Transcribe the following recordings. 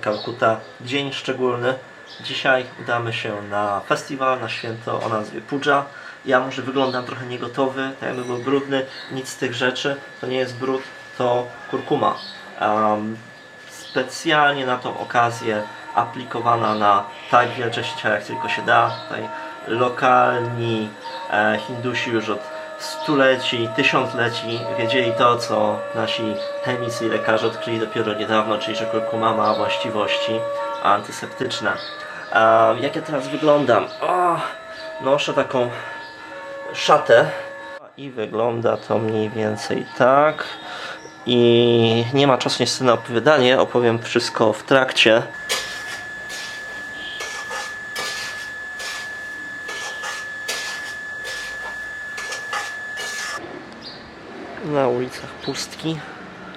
Kalkuta, dzień szczególny. Dzisiaj udamy się na festiwal, na święto o nazwie Puja. Ja może wyglądam trochę niegotowy, tak jakby był brudny, nic z tych rzeczy. To nie jest brud, to kurkuma. Em, specjalnie na tą okazję aplikowana na tak wielce ciała jak tylko się da. Tutaj lokalni e, Hindusi już od stuleci, tysiącleci wiedzieli to, co nasi chemicy i lekarze odkryli dopiero niedawno, czyli że kurkuma ma właściwości antyseptyczne. E, jak ja teraz wyglądam? O, noszę taką szatę i wygląda to mniej więcej tak. I nie ma czasu niestety na opowiadanie, opowiem wszystko w trakcie. Na ulicach pustki,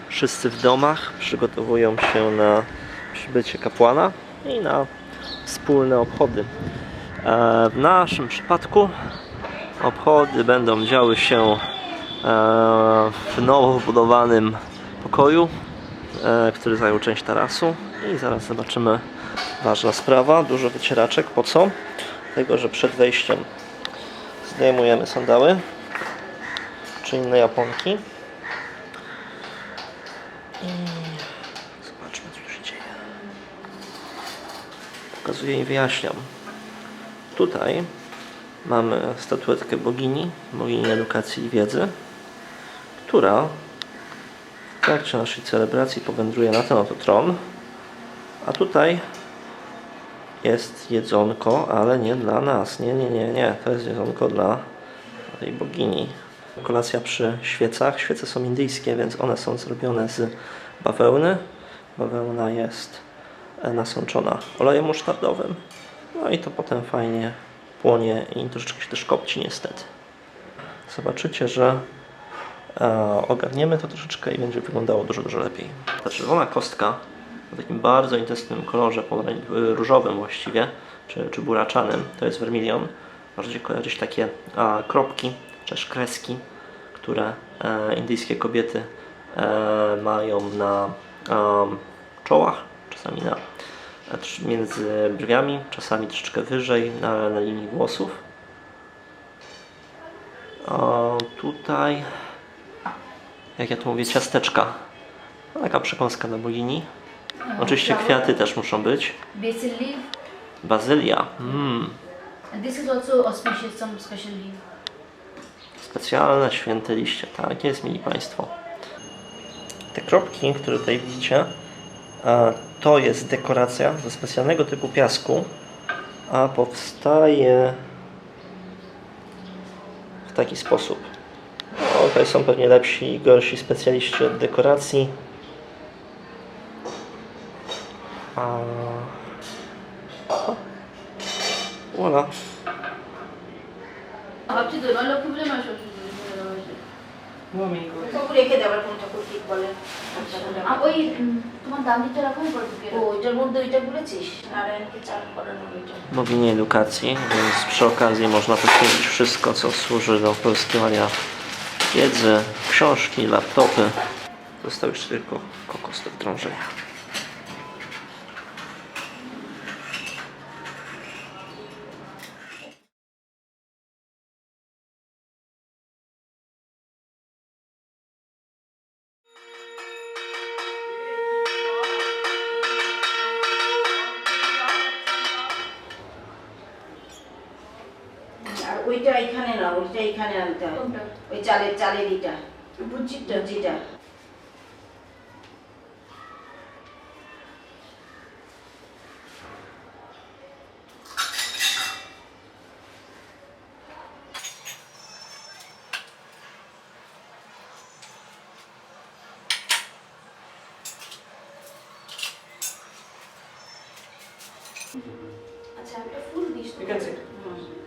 wszyscy w domach przygotowują się na przybycie kapłana i na wspólne obchody. E, W naszym przypadku obchody będą działy się e, w nowo wybudowanym pokoju, e, który zajął część tarasu i zaraz zobaczymy ważna sprawa, dużo wycieraczek, po co? Dlatego, że przed wejściem zdejmujemy sandały czy inne japonki i zobaczmy co się dzieje pokazuję i wyjaśniam tutaj mamy statuetkę bogini, bogini edukacji i wiedzy, która w trakcie naszej celebracji powędruje na ten oto tron, a tutaj jest jedzonko, ale nie dla nas. Nie, nie, nie, nie. To jest jedzonko dla tej bogini. Kolacja przy świecach. Świece są indyjskie, więc one są zrobione z bawełny. Bawełna jest nasączona olejem musztardowym. No i to potem fajnie płonie i troszeczkę się też kopci niestety. Zobaczycie, że e, ogarniemy to troszeczkę i będzie wyglądało dużo, dużo lepiej. Ta czerwona kostka w takim bardzo intensywnym kolorze, różowym właściwie, czy, czy buraczanym, to jest vermilion. Możecie kojarzyć takie a, kropki, czy też kreski, które e, indyjskie kobiety e, mają na em, czołach, czasami na, między brwiami, czasami troszeczkę wyżej na, na linii włosów. O, tutaj, jak ja tu mówię, ciasteczka. No, Taka przekąska na bogini. Oczywiście kwiaty też muszą być. Bazylia. Mm. This is also some special leaf. Specjalne święte liście. Tak jest, mili Państwo. Te kropki, które tutaj widzicie, to jest dekoracja ze specjalnego typu piasku, a powstaje w taki sposób. No, tutaj są pewnie lepsi i gorsi specjaliści od dekoracji. A... Voilà. Rapidement, le problème est que Bogini edukacji, więc przy okazji można poświęcić wszystko, co służy do pozyskiwania wiedzy, książki, laptopy. Został jeszcze tylko kokos do drążenia. ওইটা এখানে না ওইটা এখানে আনতে হবে ওই চালের চালের ইটা। বুঝছিটা জিটা আচ্ছা একটা ফুল দিস তো। You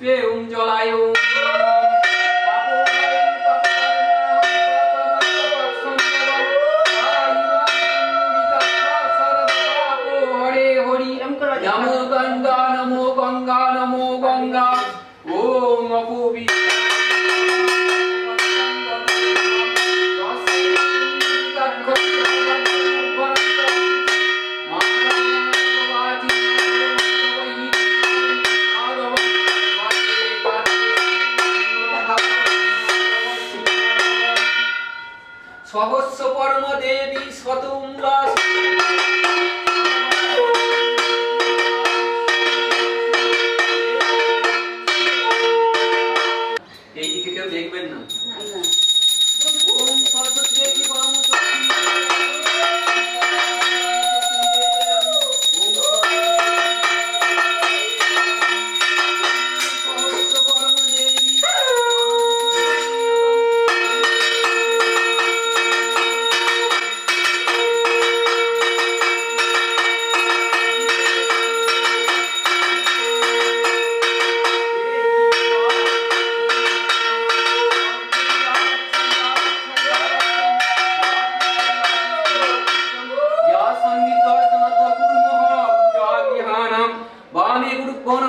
XP, দেবী শতমূলা এইদিকে কেউ দেখবেন না। না। ওম সরস্বতী দেবী পরম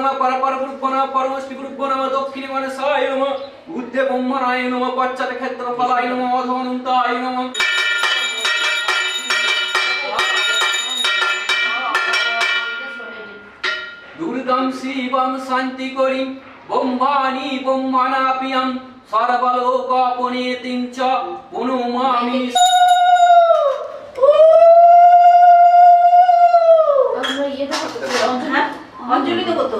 নমঃ পরপর গুরুব্য নমঃ পরমশ্রী নমঃ বুদ্ধে নমঃ ক্ষেত্র ফলায় নমঃ নমঃ। দুর্গম শিবম শান্তি করি ব্রহ্মানি ব্রহ্মণাপিয়ম সর্বলোকপনেতিং চ পুনুমামি। অঞ্জলি দেবো তো?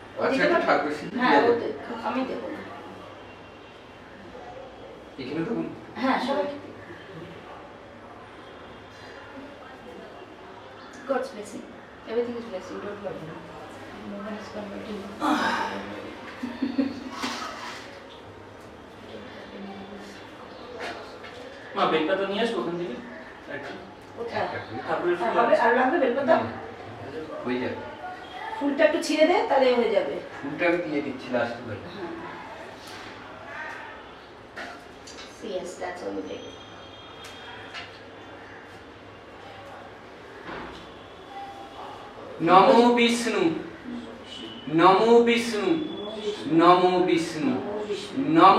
আচ্ছা এটা ঠাকুর সিদ্ধি হ্যাঁ আমি দেবো এখানে তো হ্যাঁ সবাই God's blessing. Everything is blessing. Don't worry. No one is converting. মা বেলপাতা নিয়ে আসব ওখান থেকে ঠাকুরের ফুল আর লাগবে বেলপাতা হয়ে যাবে ফুলটা একটু ছিঁড়ে দে তাহলে হয়ে যাবে ফুলটা আমি দিয়ে দিচ্ছি লাস্টে বেলা হ্যাঁ So yes, that's all you take. নমো বিষ্ণু নমো বিষ্ণু নমো বিষ্ণু নম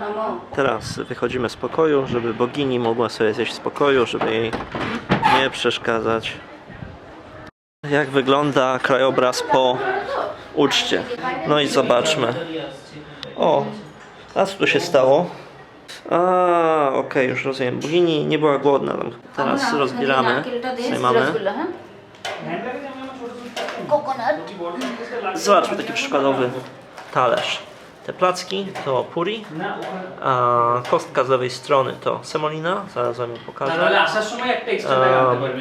নমো Teraz wychodzimy z pokoju, żeby bogini mogła sobie zjeść w spokoju, żeby jej nie przeszkadzać. Jak wygląda krajobraz po uczcie? No i zobaczmy. O, a co tu się stało? A, okej, już rozumiem. Bogini nie była głodna. Teraz rozbieramy. Tutaj mamy. Coconut. Zobaczmy taki przykładowy talerz te placki to puri, a kostka z lewej strony to semolina, zaraz wam ją pokażę.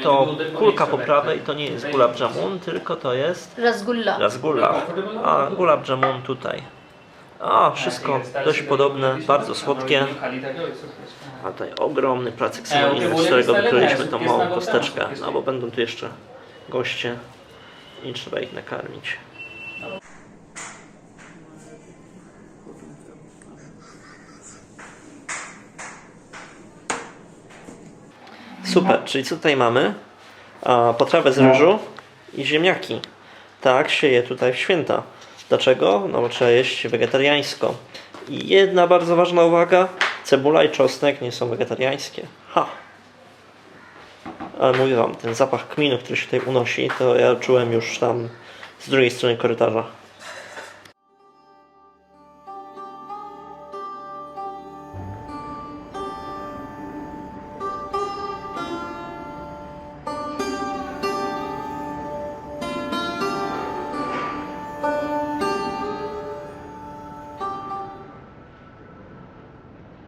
To kulka po prawej to nie jest gulab jamun, tylko to jest Rasgulla. rasgulla, a gulab jamun tutaj. A, wszystko dość podobne, bardzo słodkie. A tutaj ogromny placek semoliny, z którego wykryliśmy tą małą kosteczkę, no bo będą tu jeszcze goście i trzeba ich nakarmić. Super, czyli co tutaj mamy? A, potrawę z ryżu i ziemniaki. Tak się je tutaj w święta. Dlaczego? No bo trzeba jeść wegetariańsko. I jedna bardzo ważna uwaga: cebula i czosnek nie są wegetariańskie. Ha! Ale mówię wam, ten zapach kminu, który się tutaj unosi, to ja czułem już tam z drugiej strony korytarza.